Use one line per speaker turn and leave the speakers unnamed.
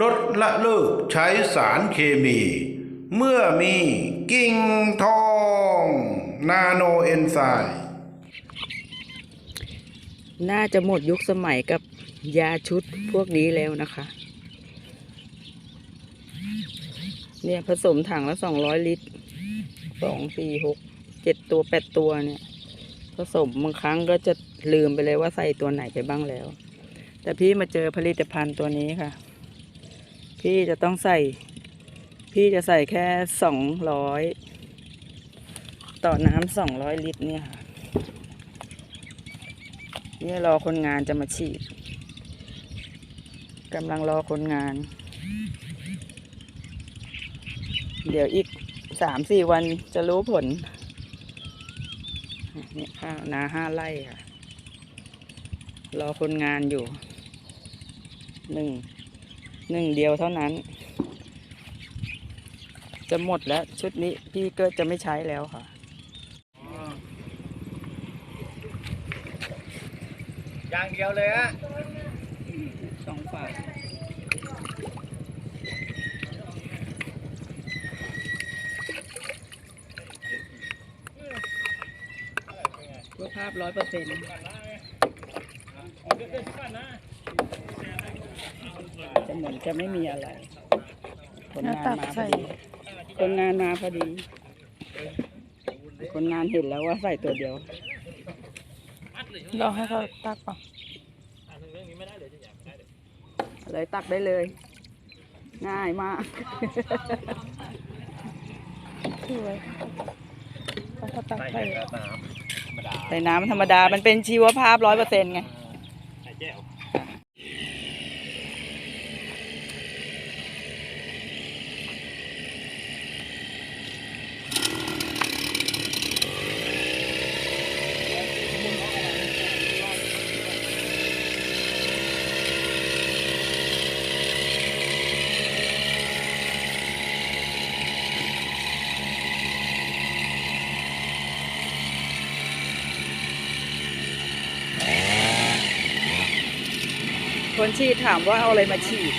ลดละเลิกใช้สารเคมี เมื่อมีกิ่งทอง นาโนเอนไซม์
น่าจะหมดยุคสมัยกับยาชุดพวกนี้แล้วนะคะ เนี่ยผสมถังละสองร้อยลิตรสองสี่หกเจ็ดตัวแปดตัวเนี่ย ผสมบางครั้งก็จะลืมไปเลยว่าใส่ตัวไหนไปบ้างแล้ว แต่พี่มาเจอผลิตภัณฑ์ตัวนี้ค่ะ พี่จะต้องใส่ พี่จะใส่แค่สองร้อยต่อน้ำสองร้อยลิตรเนี่ยค่ะนี่รอคนงานจะมาฉีดกำลังรอคนงาน เดี๋ยวอีกสามสี่วันจะรู้ผลนี่ข้าวนาห้าไร่ค่ะ รอคนงานอยู่หนึ่ง หนึ่งเดียวเท่านั้น จะหมดแล้วชุดนี้พี่ก็จะไม่ใช้แล้วค่ะ
อย่างเดียวเลยฮะ
สองฝาเพื่อภาพร้อยเปอร์เซ็นต์ จะเหมือนจะไม่มีอะไรคนงานมาพอดีคนงานมาพอดี คนงานเห็นแล้วว่าใส่ตัวเดียว
รอให้เขาตักป่ะ
เลยตักได้เลย ง่ายมาก
คือไว้เขาก็ตักไป
ใส่น้ำธรรมดา มันเป็นชีวภาพร้อยเปอร์เซ็นต์ไง คนฉีดถามว่าเอาอะไรมาฉีด